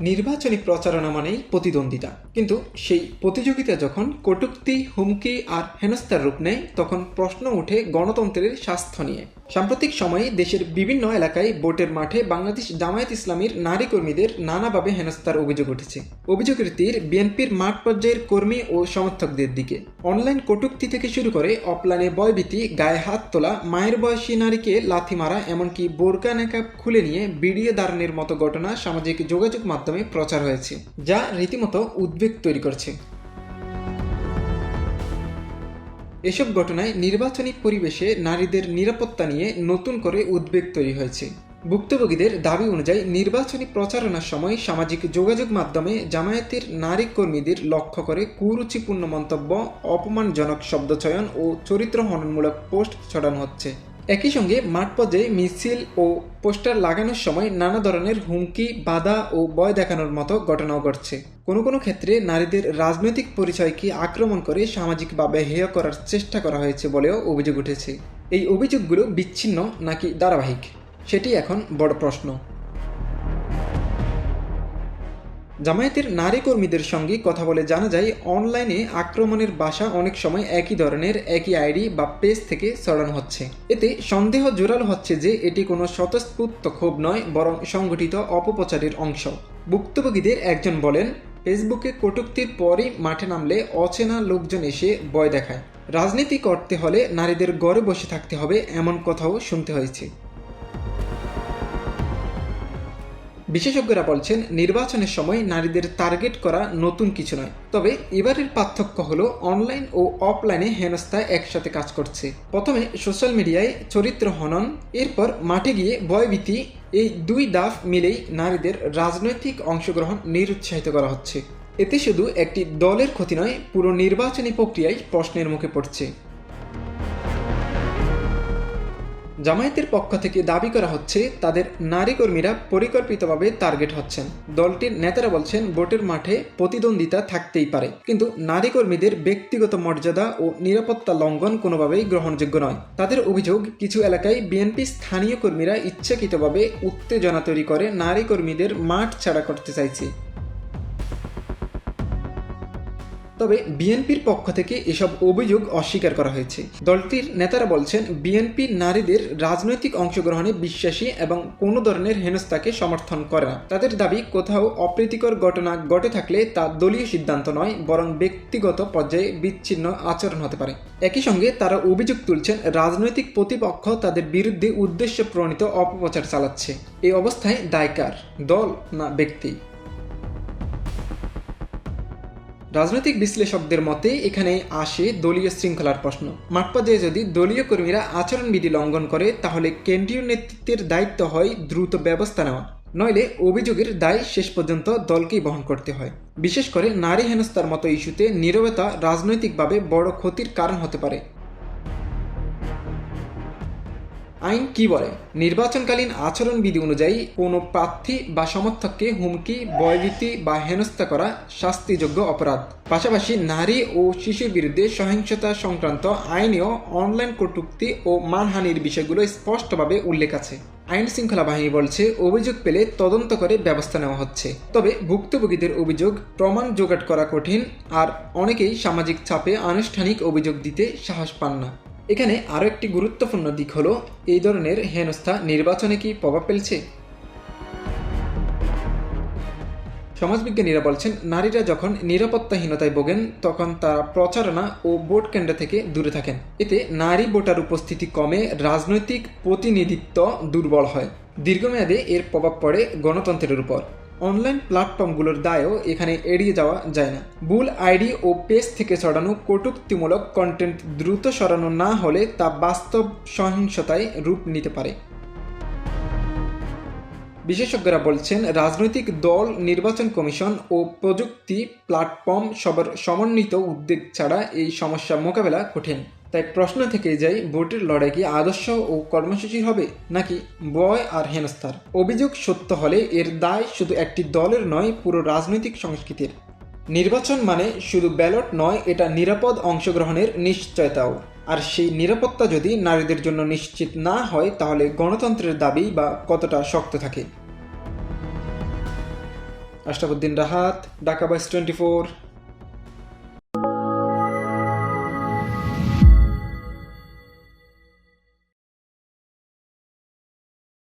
নির্বাচনী প্রচারণা মানেই প্রতিদ্বন্দ্বিতা। কিন্তু সেই প্রতিযোগিতা যখন কটূক্তি, হুমকি আর হেনস্থার রূপ নেয়, তখন প্রশ্ন ওঠে গণতন্ত্রের স্বাস্থ্য নিয়ে। সাম্প্রতিক সময়ে দেশের বিভিন্ন এলাকায় ভোটের মাঠে বাংলাদেশ জামায়াত ইসলামীর নারী কর্মীদের নানাভাবে হেনস্থার অভিযোগ উঠেছে। অভিযোগের তীর বিএনপির মাঠ পর্যায়ের কর্মী ও সমর্থকদের দিকে। অনলাইন কটূক্তি থেকে শুরু করে অপলাইনে বয়ভীতি গায়ে হাত তোলা, মায়ের বয়সী নারীকে লাথি মারা, এমনকি বোরকা নেকাব খুলে নিয়ে বিড়িয়ে দাঁড়ানোর মতো ঘটনা সামাজিক যোগাযোগ মাধ্যমে প্রচার হয়েছে, যা রীতিমতো উদ্বেগ তৈরি করছে। এসব ঘটনায় নির্বাচনী পরিবেশে নারীদের নিরাপত্তা নিয়ে নতুন করে উদ্বেগ তৈরি হয়েছে। ভুক্তভোগীদের দাবি অনুযায়ী নির্বাচনী প্রচারণার সময় সামাজিক যোগাযোগ মাধ্যমে জামায়াতের নারী কর্মীদের লক্ষ্য করে কুরুচিপূর্ণ মন্তব্য, অপমানজনক শব্দচয়ন ও চরিত্র হননমূলক পোস্ট ছড়ানো হচ্ছে। একই সঙ্গে মাঠ পর্যায়ে মিছিল ও পোস্টার লাগানোর সময় নানা ধরনের হুমকি, বাধা ও ভয় দেখানোর মতো ঘটনাও ঘটছে। কোনো কোনো ক্ষেত্রে নারীদের রাজনৈতিক পরিচয়কে আক্রমণ করে সামাজিকভাবে হেয় করার চেষ্টা করা হয়েছে বলেও অভিযোগ উঠেছে। এই অভিযোগগুলো বিচ্ছিন্ন নাকি ধারাবাহিক? সেটি এখন বড় প্রশ্ন। জামায়াতের নারী কর্মীদের সঙ্গে কথা বলে জানা যায়, অনলাইনে আক্রমণের বাসা অনেক সময় একই ধরনের, একই আইডি বা পেজ থেকে ছড়ানো হচ্ছে। এতে সন্দেহ জোরালো হচ্ছে যে এটি কোনো স্বতঃস্ফূর্ত ক্ষোভ নয়, বরং সংগঠিত অপপ্রচারের অংশ। ভুক্তভোগীদের একজন বলেন, ফেসবুকে কটূক্তির পরই মাঠে নামলে অচেনা লোকজন এসে ভয় দেখায়। রাজনীতি করতে হলে নারীদের গড়ে বসে থাকতে হবে, এমন কথাও শুনতে হয়েছে। বিশেষজ্ঞরা বলছেন, নির্বাচনের সময় নারীদের টার্গেট করা নতুন কিছু নয়। তবে এবারের পার্থক্য হলো, অনলাইন ও অফলাইনে হেনস্থা একসাথে কাজ করছে। প্রথমে সোশ্যাল মিডিয়ায় চরিত্র হনন, এরপর মাঠে গিয়ে ভয়ভীতি, এই দুই দাফ মিলেই নারীদের রাজনৈতিক অংশগ্রহণ নিরুৎসাহিত করা হচ্ছে। এতে শুধু একটি দলের ক্ষতি নয়, পুরো নির্বাচনী প্রক্রিয়ায় প্রশ্নের মুখে পড়ছে। জামায়াতের পক্ষ থেকে দাবি করা হচ্ছে, তাদের নারী কর্মীরা পরিকল্পিতভাবে টার্গেট হচ্ছেন। দলটির নেতারা বলছেন, ভোটের মাঠে প্রতিদ্বন্দ্বিতা থাকতেই পারে। কিন্তু নারী কর্মীদের ব্যক্তিগত মর্যাদা ও নিরাপত্তা লঙ্ঘন কোনোভাবেই গ্রহণযোগ্য নয়। তাদের অভিযোগ, কিছু এলাকায় বিএনপি স্থানীয় কর্মীরা ইচ্ছাকৃতভাবে উত্তেজনা তৈরি করে নারী কর্মীদের মাঠ ছাড়া করতে চাইছে। তবে বিএনপির পক্ষ থেকে এসব অভিযোগ অস্বীকার করা হয়েছে। দলটির নেতারা বলছেন, বিএনপি নারীদের রাজনৈতিক অংশগ্রহণে বিশ্বাসী এবং কোনো ধরনের হেনস্থাকে সমর্থন করে না। তাদের দাবি, কোথাও অপ্রীতিকর ঘটনা ঘটে থাকলে তা দলীয় সিদ্ধান্ত নয়, বরং ব্যক্তিগত পর্যায়ে বিচ্ছিন্ন আচরণ হতে পারে। একই সঙ্গে তারা অভিযোগ তুলছেন, রাজনৈতিক প্রতিপক্ষ তাদের বিরুদ্ধে উদ্দেশ্য প্রণীত অপপ্রচার চালাচ্ছে। এই অবস্থায় দায়কার দল না ব্যক্তি? রাজনৈতিক বিশ্লেষকদের মতে, এখানে আসে দলীয় শৃঙ্খলার প্রশ্ন। মাঠ যদি দলীয় কর্মীরা আচরণবিধি লঙ্ঘন করে, তাহলে কেন্দ্রীয় নেতৃত্বের দায়িত্ব হয় দ্রুত ব্যবস্থা নেওয়া। নইলে অভিযোগের দায় শেষ পর্যন্ত দলকেই বহন করতে হয়। বিশেষ করে নারী হেনস্থার মতো ইস্যুতে নিরবতা রাজনৈতিকভাবে বড় ক্ষতির কারণ হতে পারে। আইন কি বলে? নির্বাচনকালীন আচরণবিধি অনুযায়ী কোনো প্রার্থী বা সমর্থককে হুমকি, ভয়ভীতি বা হেনস্থা করা শাস্তিযোগ্য অপরাধ। পাশাপাশি নারী ও শিশুর বিরুদ্ধে সহিংসতা সংক্রান্ত আইনেও অনলাইন কটূক্তি ও মানহানির বিষয়গুলো স্পষ্টভাবে উল্লেখ আছে। আইন শৃঙ্খলা বাহিনী বলছে, অভিযোগ পেলে তদন্ত করে ব্যবস্থা নেওয়া হচ্ছে। তবে ভুক্তভোগীদের অভিযোগ প্রমাণ জোগাড় করা কঠিন আর অনেকেই সামাজিক চাপে আনুষ্ঠানিক অভিযোগ দিতে সাহস পান না। এখানে আরও একটি গুরুত্বপূর্ণ দিক হলো, এই ধরনের হেনস্থা নির্বাচনে কি প্রভাব ফেলছে? সমাজবিজ্ঞানীরা বলছেন, নারীরা যখন নিরাপত্তাহীনতায় ভোগেন, তখন তারা প্রচারণা ও ভোট কেন্দ্র থেকে দূরে থাকেন। এতে নারী ভোটার উপস্থিতি কমে, রাজনৈতিক প্রতিনিধিত্ব দুর্বল হয়। দীর্ঘমেয়াদে এর প্রভাব পড়ে গণতন্ত্রের উপর। অনলাইন প্ল্যাটফর্মগুলোর দায়ও এখানে এড়িয়ে যাওয়া যায় না। ভুল আইডি ও পেজ থেকে ছড়ানো কটূক্তিমূলক কন্টেন্ট দ্রুত সরানো না হলে তা বাস্তব সহিংসতায় রূপ নিতে পারে। বিশেষজ্ঞরা বলছেন, রাজনৈতিক দল, নির্বাচন কমিশন ও প্রযুক্তি প্ল্যাটফর্ম সবার সমন্বিত উদ্যোগ ছাড়া এই সমস্যা মোকাবেলা কঠিন। তাই প্রশ্ন থেকে যাই, ভোটের লড়াই কি আদর্শ ও কর্মসূচি হবে, নাকি বয় আর হেনস্থার? অভিযোগ সত্য হলে এর দায় শুধু একটি দলের নয়, পুরো রাজনৈতিক সংস্কৃতির। নির্বাচন মানে শুধু ব্যালট নয়, এটা নিরাপদ অংশগ্রহণের নিশ্চয়তাও। আর সেই নিরাপত্তা যদি নারীদের জন্য নিশ্চিত না হয়, তাহলে গণতন্ত্রের দাবি বা কতটা শক্ত থাকে? আশরাফুদ্দিন রাহাত, ঢাকা বাইস টোয়েন্টি ফোর।